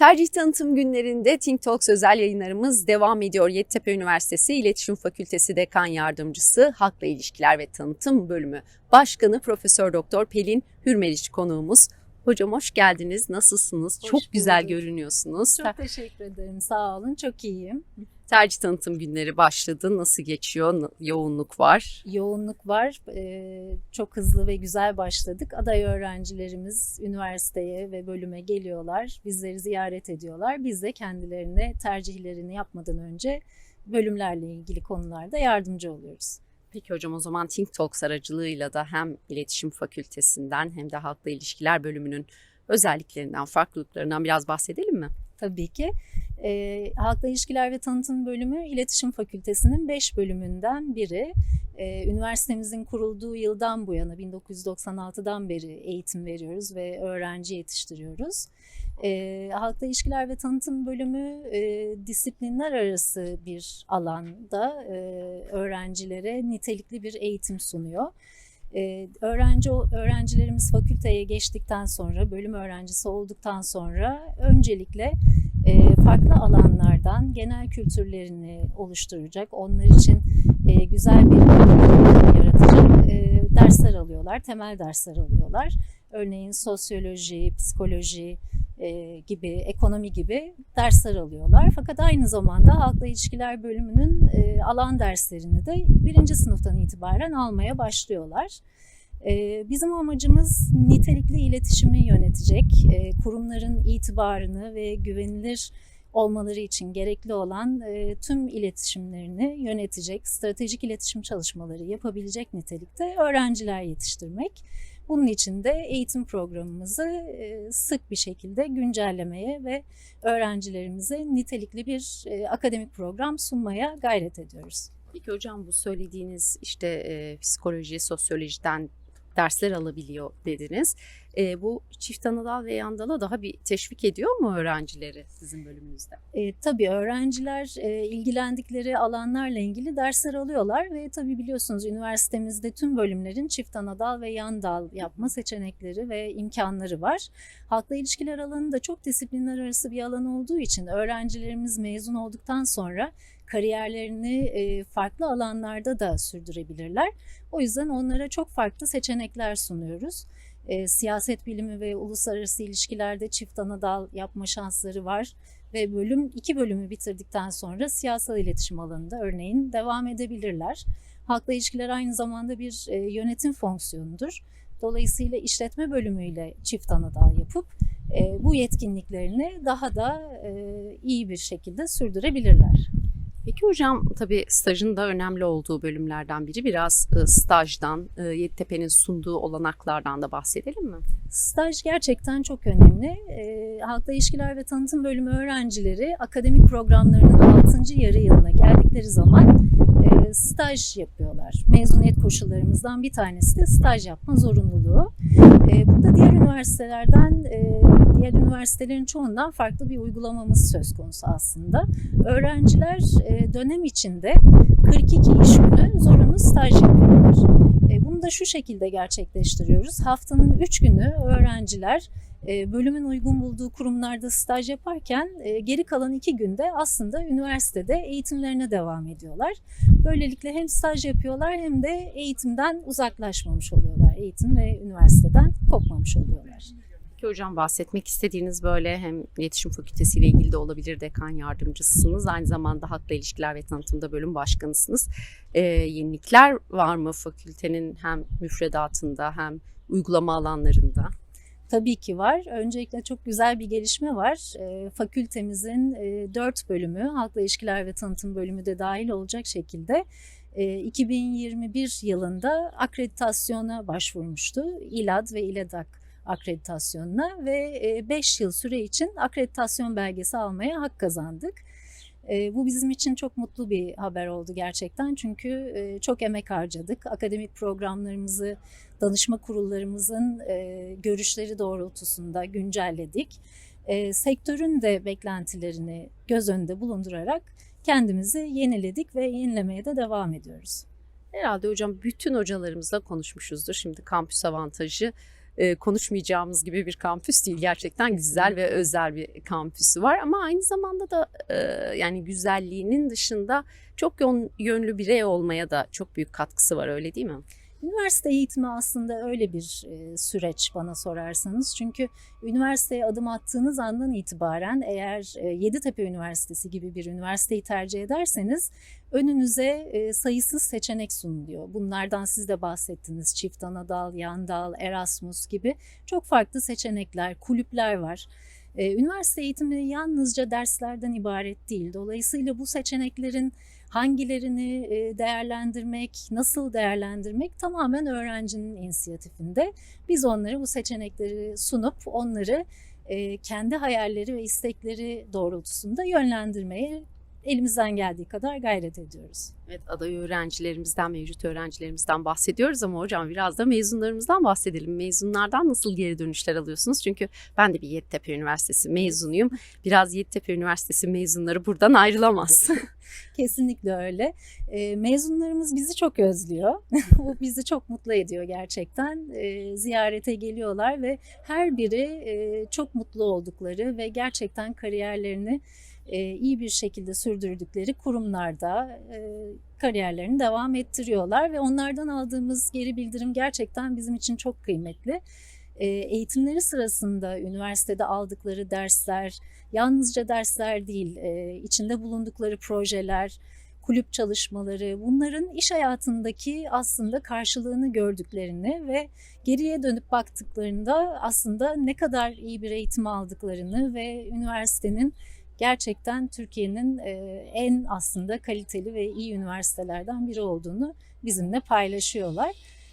Tercih tanıtım günlerinde Think Talks özel yayınlarımız devam ediyor. Yeditepe Üniversitesi İletişim Fakültesi Dekan Yardımcısı Halkla İlişkiler ve Tanıtım Bölümü Başkanı Profesör Doktor Pelin Hürmeliç konuğumuz. Hocam hoş geldiniz. Nasılsınız? Hoş Çok güzel bulduk. görünüyorsunuz. Çok teşekkür ederim. Sağ olun. Çok iyiyim. Tercih tanıtım günleri başladı. Nasıl geçiyor? Yoğunluk var. Yoğunluk var. Ee, çok hızlı ve güzel başladık. Aday öğrencilerimiz üniversiteye ve bölüme geliyorlar. Bizleri ziyaret ediyorlar. Biz de kendilerine tercihlerini yapmadan önce bölümlerle ilgili konularda yardımcı oluyoruz. Peki hocam o zaman Think Talks aracılığıyla da hem İletişim Fakültesinden hem de Halkla İlişkiler Bölümünün özelliklerinden, farklılıklarından biraz bahsedelim mi? Tabii ki. E, Halkla İlişkiler ve Tanıtım Bölümü İletişim Fakültesi'nin 5 bölümünden biri. E, üniversitemizin kurulduğu yıldan bu yana 1996'dan beri eğitim veriyoruz ve öğrenci yetiştiriyoruz. E, Halkla İlişkiler ve Tanıtım Bölümü e, disiplinler arası bir alanda e, öğrencilere nitelikli bir eğitim sunuyor. Ee, öğrenci öğrencilerimiz fakülteye geçtikten sonra, bölüm öğrencisi olduktan sonra öncelikle e, farklı alanlardan genel kültürlerini oluşturacak, onlar için e, güzel bir yaratacak e, dersler alıyorlar, temel dersler alıyorlar. Örneğin sosyoloji, psikoloji e, gibi, ekonomi gibi dersler alıyorlar. Fakat aynı zamanda halkla ilişkiler bölümünün e, alan derslerini de birinci sınıftan itibaren almaya başlıyorlar. E, Bizim amacımız nitelikli iletişimi yönetecek, e, kurumların itibarını ve güvenilir olmaları için gerekli olan e, tüm iletişimlerini yönetecek, stratejik iletişim çalışmaları yapabilecek nitelikte öğrenciler yetiştirmek. Bunun için de eğitim programımızı e, sık bir şekilde güncellemeye ve öğrencilerimize nitelikli bir e, akademik program sunmaya gayret ediyoruz. Peki hocam bu söylediğiniz işte e, psikoloji, sosyolojiden dersler alabiliyor dediniz. E, bu çift anadal ve yandala daha bir teşvik ediyor mu öğrencileri sizin bölümünüzde? E, tabii öğrenciler e, ilgilendikleri alanlarla ilgili dersler alıyorlar ve tabii biliyorsunuz üniversitemizde tüm bölümlerin çift anadal ve yan dal yapma seçenekleri ve imkanları var. Halkla ilişkiler alanı da çok disiplinler arası bir alan olduğu için öğrencilerimiz mezun olduktan sonra kariyerlerini e, farklı alanlarda da sürdürebilirler. O yüzden onlara çok farklı seçenekler sunuyoruz. E, siyaset bilimi ve uluslararası ilişkilerde çift ana dal yapma şansları var ve bölüm iki bölümü bitirdikten sonra siyasal iletişim alanında örneğin devam edebilirler. Halkla ilişkiler aynı zamanda bir e, yönetim fonksiyonudur. Dolayısıyla işletme bölümüyle çift ana dal yapıp e, bu yetkinliklerini daha da e, iyi bir şekilde sürdürebilirler. Peki hocam tabii stajın da önemli olduğu bölümlerden biri. Biraz e, stajdan, e, Yeditepe'nin sunduğu olanaklardan da bahsedelim mi? Staj gerçekten çok önemli. E, Halkla İlişkiler ve Tanıtım Bölümü öğrencileri akademik programlarının 6. yarı yılına geldikleri zaman e, staj yapıyorlar. Mezuniyet koşullarımızdan bir tanesi de staj yapma zorunluluğu. E, burada diğer üniversitelerden, e, diğer üniversitelerin çoğundan farklı bir uygulamamız söz konusu aslında. Öğrenciler e, dönem içinde 42 iş günü zorunlu staj yapıyorlar. E, bunu da şu şekilde gerçekleştiriyoruz. Haftanın 3 günü öğrenciler e, bölümün uygun bulduğu kurumlarda staj yaparken geri kalan 2 günde aslında üniversitede eğitimlerine devam ediyorlar. Böylelikle hem staj yapıyorlar hem de eğitimden uzaklaşmamış oluyorlar. Eğitim ve üniversiteden kopmamış oluyorlar. Peki hocam bahsetmek istediğiniz böyle hem iletişim fakültesiyle ilgili de olabilir dekan yardımcısınız. Aynı zamanda halkla ilişkiler ve tanıtımda bölüm başkanısınız. E, yenilikler var mı fakültenin hem müfredatında hem uygulama alanlarında? Tabii ki var. Öncelikle çok güzel bir gelişme var. E, fakültemizin e, 4 bölümü, halkla ilişkiler ve tanıtım bölümü de dahil olacak şekilde e, 2021 yılında akreditasyona başvurmuştu. İLAD ve İLEDAK akreditasyonuna ve 5 yıl süre için akreditasyon belgesi almaya hak kazandık. E, bu bizim için çok mutlu bir haber oldu gerçekten çünkü e, çok emek harcadık. Akademik programlarımızı danışma kurullarımızın e, görüşleri doğrultusunda güncelledik. E, sektörün de beklentilerini göz önünde bulundurarak kendimizi yeniledik ve yenilemeye de devam ediyoruz. Herhalde hocam bütün hocalarımızla konuşmuşuzdur. Şimdi kampüs avantajı e, konuşmayacağımız gibi bir kampüs değil. Gerçekten güzel ve özel bir kampüsü var ama aynı zamanda da e, yani güzelliğinin dışında çok yön- yönlü birey olmaya da çok büyük katkısı var öyle değil mi? Üniversite eğitimi aslında öyle bir e, süreç bana sorarsanız. Çünkü üniversiteye adım attığınız andan itibaren eğer e, Yeditepe Üniversitesi gibi bir üniversiteyi tercih ederseniz önünüze e, sayısız seçenek sunuluyor. Bunlardan siz de bahsettiniz. Çift anadal, yandal, Erasmus gibi çok farklı seçenekler, kulüpler var. Üniversite eğitimi yalnızca derslerden ibaret değil. Dolayısıyla bu seçeneklerin hangilerini değerlendirmek, nasıl değerlendirmek tamamen öğrencinin inisiyatifinde. Biz onlara bu seçenekleri sunup onları kendi hayalleri ve istekleri doğrultusunda yönlendirmeye elimizden geldiği kadar gayret ediyoruz. Evet aday öğrencilerimizden, mevcut öğrencilerimizden bahsediyoruz ama hocam biraz da mezunlarımızdan bahsedelim. Mezunlardan nasıl geri dönüşler alıyorsunuz? Çünkü ben de bir Yeditepe Üniversitesi mezunuyum. Biraz Yeditepe Üniversitesi mezunları buradan ayrılamaz. Kesinlikle öyle. E, mezunlarımız bizi çok özlüyor. Bu bizi çok mutlu ediyor gerçekten. E, ziyarete geliyorlar ve her biri e, çok mutlu oldukları ve gerçekten kariyerlerini iyi bir şekilde sürdürdükleri kurumlarda e, kariyerlerini devam ettiriyorlar ve onlardan aldığımız geri bildirim gerçekten bizim için çok kıymetli. E, eğitimleri sırasında üniversitede aldıkları dersler yalnızca dersler değil, e, içinde bulundukları projeler, kulüp çalışmaları bunların iş hayatındaki aslında karşılığını gördüklerini ve geriye dönüp baktıklarında aslında ne kadar iyi bir eğitim aldıklarını ve üniversitenin gerçekten Türkiye'nin e, en aslında kaliteli ve iyi üniversitelerden biri olduğunu bizimle paylaşıyorlar.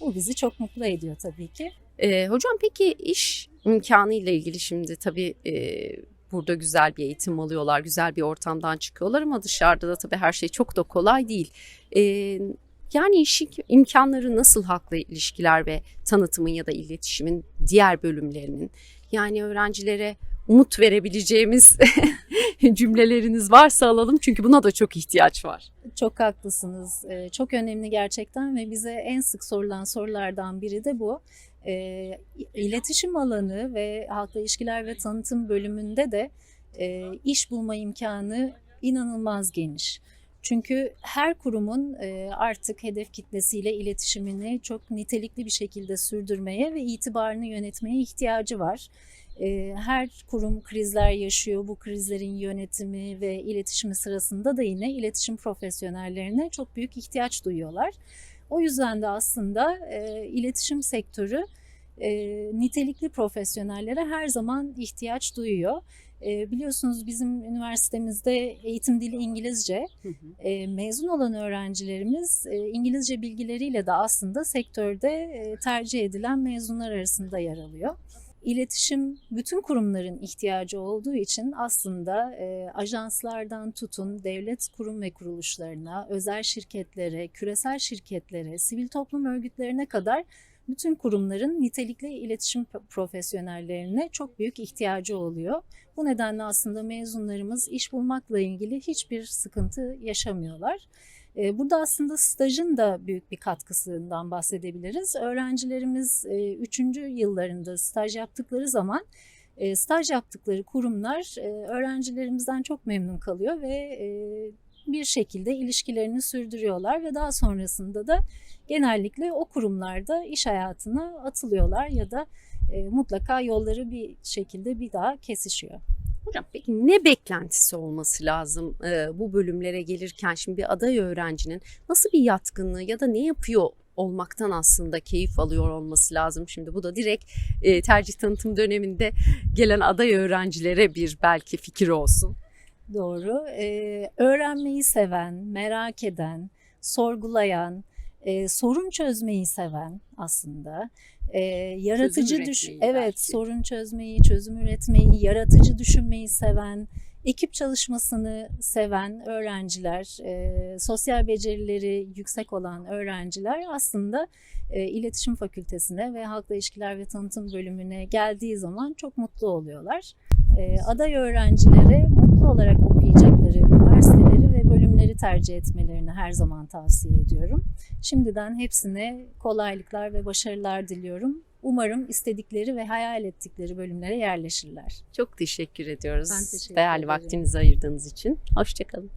Bu bizi çok mutlu ediyor tabii ki. E, hocam peki iş imkanı ile ilgili şimdi tabii e, burada güzel bir eğitim alıyorlar, güzel bir ortamdan çıkıyorlar ama dışarıda da tabii her şey çok da kolay değil. E, yani iş imkanları nasıl halkla ilişkiler ve tanıtımın ya da iletişimin diğer bölümlerinin yani öğrencilere umut verebileceğimiz cümleleriniz varsa alalım çünkü buna da çok ihtiyaç var. Çok haklısınız. Ee, Çok önemli gerçekten ve bize en sık sorulan sorulardan biri de bu. Ee, İletişim alanı ve halkla ilişkiler ve tanıtım bölümünde de e, iş bulma imkanı inanılmaz geniş. Çünkü her kurumun e, artık hedef kitlesiyle iletişimini çok nitelikli bir şekilde sürdürmeye ve itibarını yönetmeye ihtiyacı var. Her kurum krizler yaşıyor. Bu krizlerin yönetimi ve iletişimi sırasında da yine iletişim profesyonellerine çok büyük ihtiyaç duyuyorlar. O yüzden de aslında iletişim sektörü e, nitelikli profesyonellere her zaman ihtiyaç duyuyor. E, biliyorsunuz bizim üniversitemizde eğitim dili İngilizce. E, mezun olan öğrencilerimiz e, İngilizce bilgileriyle de aslında sektörde e, tercih edilen mezunlar arasında yer alıyor. İletişim bütün kurumların ihtiyacı olduğu için aslında e, ajanslardan tutun devlet kurum ve kuruluşlarına, özel şirketlere, küresel şirketlere, sivil toplum örgütlerine kadar bütün kurumların nitelikli iletişim profesyonellerine çok büyük ihtiyacı oluyor. Bu nedenle aslında mezunlarımız iş bulmakla ilgili hiçbir sıkıntı yaşamıyorlar. Burada aslında stajın da büyük bir katkısından bahsedebiliriz. Öğrencilerimiz 3. yıllarında staj yaptıkları zaman staj yaptıkları kurumlar öğrencilerimizden çok memnun kalıyor ve bir şekilde ilişkilerini sürdürüyorlar ve daha sonrasında da genellikle o kurumlarda iş hayatına atılıyorlar ya da mutlaka yolları bir şekilde bir daha kesişiyor. Hocam peki ne beklentisi olması lazım e, bu bölümlere gelirken şimdi bir aday öğrencinin nasıl bir yatkınlığı ya da ne yapıyor olmaktan aslında keyif alıyor olması lazım. Şimdi bu da direkt e, tercih tanıtım döneminde gelen aday öğrencilere bir belki fikir olsun. Doğru. Ee, öğrenmeyi seven, merak eden, sorgulayan, e, sorun çözmeyi seven aslında. E, yaratıcı düş evet belki. sorun çözmeyi, çözüm üretmeyi, yaratıcı düşünmeyi seven, ekip çalışmasını seven öğrenciler, e, sosyal becerileri yüksek olan öğrenciler aslında e, iletişim fakültesine ve halkla ilişkiler ve tanıtım bölümüne geldiği zaman çok mutlu oluyorlar. E, aday öğrencilere mutlu olarak okuyacakları üniversiteleri bölümleri tercih etmelerini her zaman tavsiye ediyorum. Şimdiden hepsine kolaylıklar ve başarılar diliyorum. Umarım istedikleri ve hayal ettikleri bölümlere yerleşirler. Çok teşekkür ediyoruz. Ben teşekkür Değerli ederim. vaktinizi ayırdığınız için. Hoşçakalın.